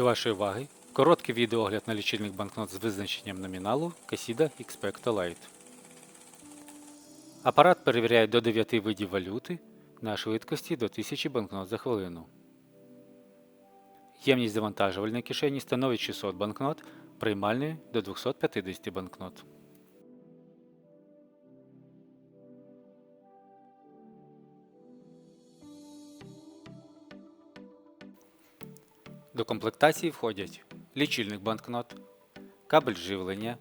До вашої уваги короткий відеоогляд на лічильник банкнот з визначенням номіналу Casida Expecto Lite. Апарат перевіряє до 9 видів валюти на швидкості до 1000 банкнот за хвилину. Ємність завантажувальної кишені становить 600 банкнот, приймальної до 250 банкнот. До комплектації входять лічильник банкнот, кабель живлення,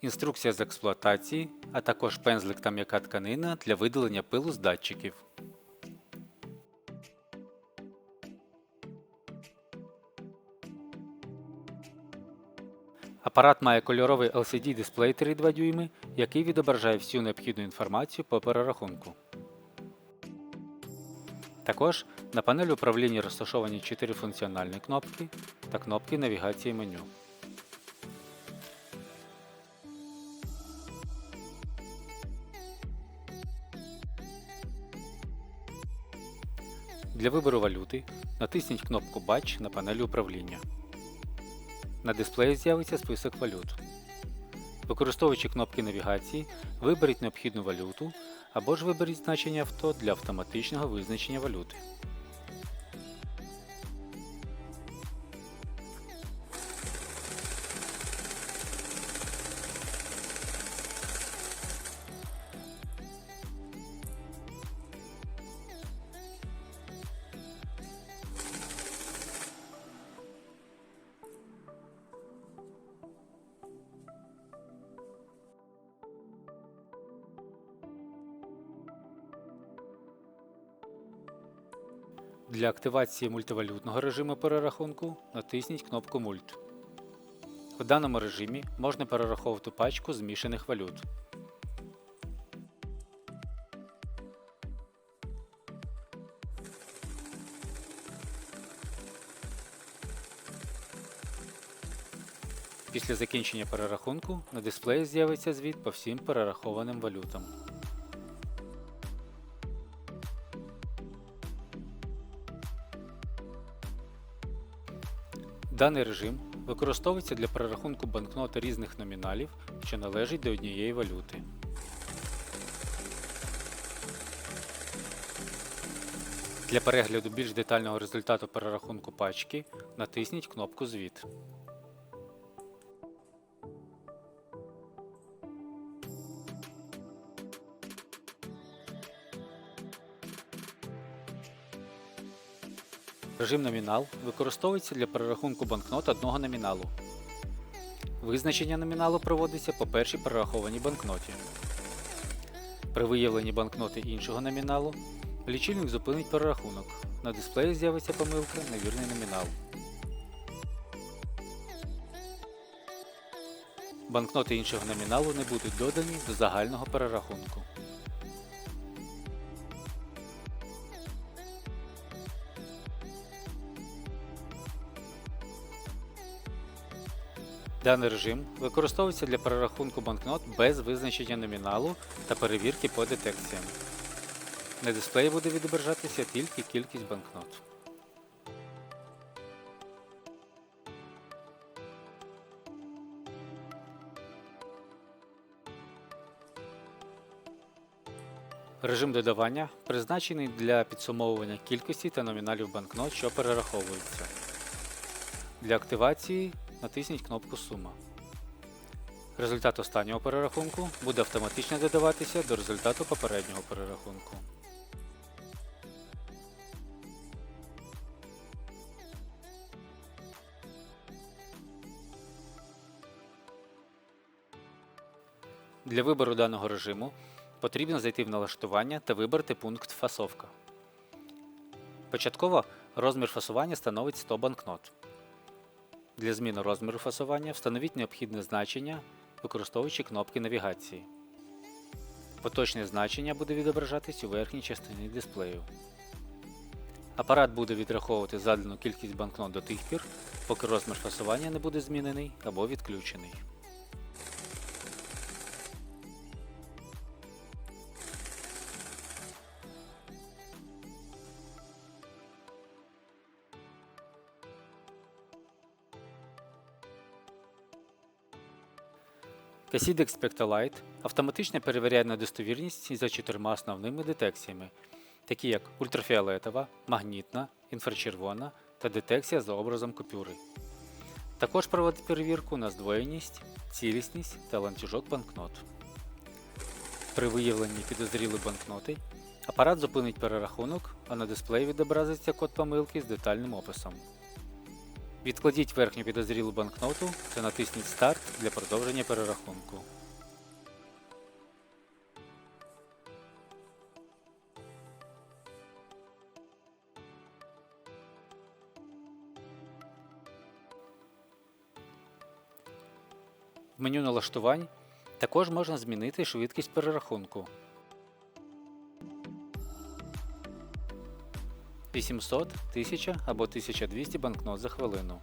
інструкція з експлуатації, а також пензлик та м'яка тканина для видалення пилу з датчиків. Апарат має кольоровий LCD дисплей 3,2 дюйми, який відображає всю необхідну інформацію по перерахунку. Також на панелі управління розташовані 4 функціональні кнопки та кнопки навігації меню. Для вибору валюти натисніть кнопку Бач на панелі управління. На дисплеї з'явиться список валют. Використовуючи кнопки навігації, виберіть необхідну валюту або ж виберіть значення авто для автоматичного визначення валюти. Для активації мультивалютного режиму перерахунку натисніть кнопку Мульт. В даному режимі можна перераховувати пачку змішаних валют. Після закінчення перерахунку на дисплеї з'явиться звіт по всім перерахованим валютам. Даний режим використовується для перерахунку банкнот різних номіналів, що належать до однієї валюти. Для перегляду більш детального результату перерахунку пачки натисніть кнопку Звіт. Режим номінал використовується для перерахунку банкнот одного номіналу. Визначення номіналу проводиться по першій перерахованій банкноті. При виявленні банкноти іншого номіналу лічильник зупинить перерахунок. На дисплеї з'явиться помилка Невірний номінал. Банкноти іншого номіналу не будуть додані до загального перерахунку. Даний режим використовується для перерахунку банкнот без визначення номіналу та перевірки по детекціям. На дисплеї буде відображатися тільки кількість банкнот. Режим додавання призначений для підсумовування кількості та номіналів банкнот, що перераховуються. Для активації натисніть кнопку Сума. Результат останнього перерахунку буде автоматично додаватися до результату попереднього перерахунку. Для вибору даного режиму потрібно зайти в налаштування та вибрати пункт Фасовка. Початково розмір фасування становить 100 банкнот. Для зміни розміру фасування встановіть необхідне значення, використовуючи кнопки навігації. Поточне значення буде відображатись у верхній частині дисплею. Апарат буде відраховувати задану кількість банкнот до тих пір, поки розмір фасування не буде змінений або відключений. Cassid Expectolite автоматично перевіряє на достовірність за чотирма основними детекціями, такі як ультрафіолетова, магнітна, інфрачервона та детекція за образом купюри. Також проводить перевірку на здвоєність, цілісність та ланцюжок банкнот. При виявленні підозрілої банкноти апарат зупинить перерахунок, а на дисплеї відобразиться код помилки з детальним описом. Відкладіть верхню підозрілу банкноту та натисніть Старт для продовження перерахунку. В меню налаштувань також можна змінити швидкість перерахунку. 800, 1000 або 1200 банкнот за хвилину.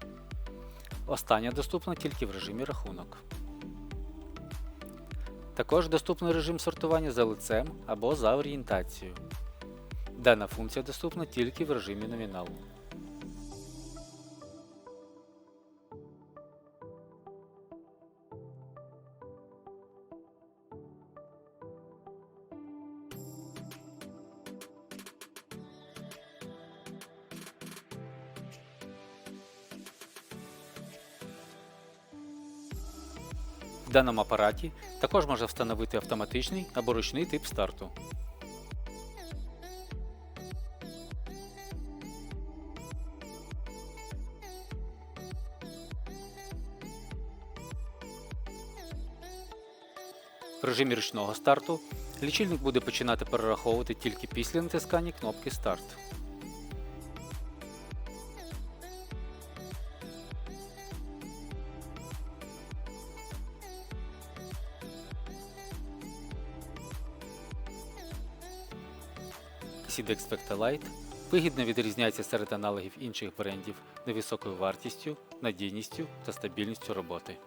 Остання доступна тільки в режимі рахунок. Також доступний режим сортування за лицем або за орієнтацією. Дана функція доступна тільки в режимі номінал. В даному апараті також можна встановити автоматичний або ручний тип старту. В режимі ручного старту лічильник буде починати перераховувати тільки після натискання кнопки Старт. Cassid Spectralite вигідно відрізняється серед аналогів інших брендів невисокою вартістю, надійністю та стабільністю роботи.